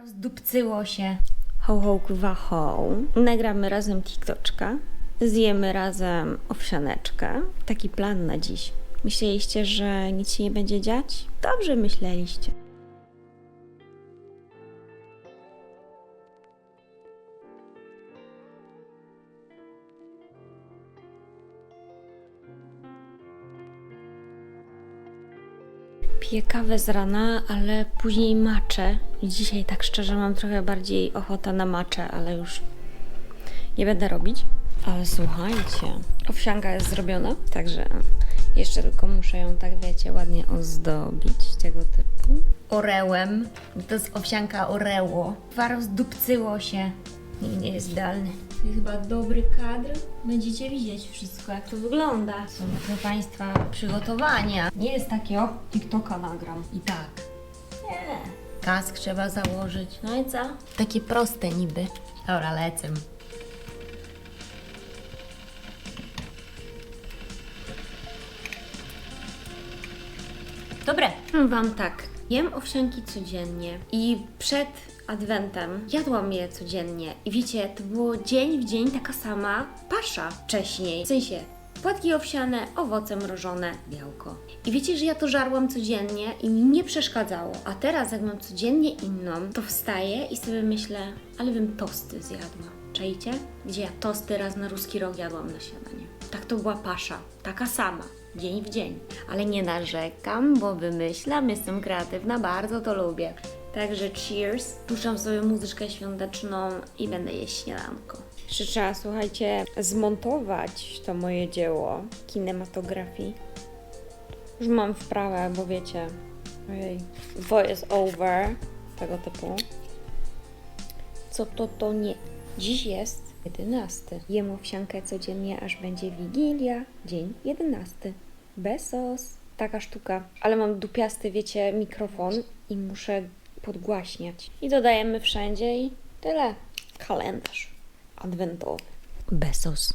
Rozdupcyło się. Ho, ho, kurwa, ho. Nagramy razem TikToczka. Zjemy razem owsianeczkę. Taki plan na dziś. Myśleliście, że nic się nie będzie dziać? Dobrze myśleliście. Piję kawę z rana, ale później maczę. Dzisiaj tak szczerze mam trochę bardziej ochotę na maczę, ale już nie będę robić. Ale słuchajcie, owsianka jest zrobiona, także jeszcze tylko muszę ją tak, wiecie, ładnie ozdobić tego typu. Orełem. To jest owsianka oreło. Dwa rozdupcyło się. Nikt nie jest idealny. To chyba dobry kadr. Będziecie widzieć wszystko, jak to wygląda. Są, proszę Państwa, przygotowania. Nie jest takie, o, TikToka nagram. I tak. Nie. Kask trzeba założyć. No i co? Takie proste niby. Dobra, lecę. Dobre. Powiem Wam tak, jem owsianki codziennie i przed adwentem jadłam je codziennie. I wiecie, to było dzień w dzień taka sama pasza wcześniej. W sensie, płatki owsiane, owoce mrożone, białko. I wiecie, że ja to żarłam codziennie i mi nie przeszkadzało. A teraz, jak mam codziennie inną, to wstaję i sobie myślę, ale bym tosty zjadła. Czajcie? Gdzie ja tosty raz na ruski rok jadłam na śniadanie. Tak to była pasza, taka sama, dzień w dzień. Ale nie narzekam, bo wymyślam, jestem kreatywna, bardzo to lubię. Także cheers. Puszczam sobie muzyczkę świąteczną i będę jeść śniadanko. Jeszcze trzeba, słuchajcie, zmontować to moje dzieło kinematografii. Już mam wprawę, bo wiecie, ojej, voice over, tego typu. Co to, to nie. Dziś jest 11. Jem owsiankę codziennie, aż będzie Wigilia, dzień 11. Besos. Taka sztuka. Ale mam dupiasty, wiecie, mikrofon i muszę podgłaśniać. I dodajemy wszędzie i tyle. Kalendarz adwentowy. Besos.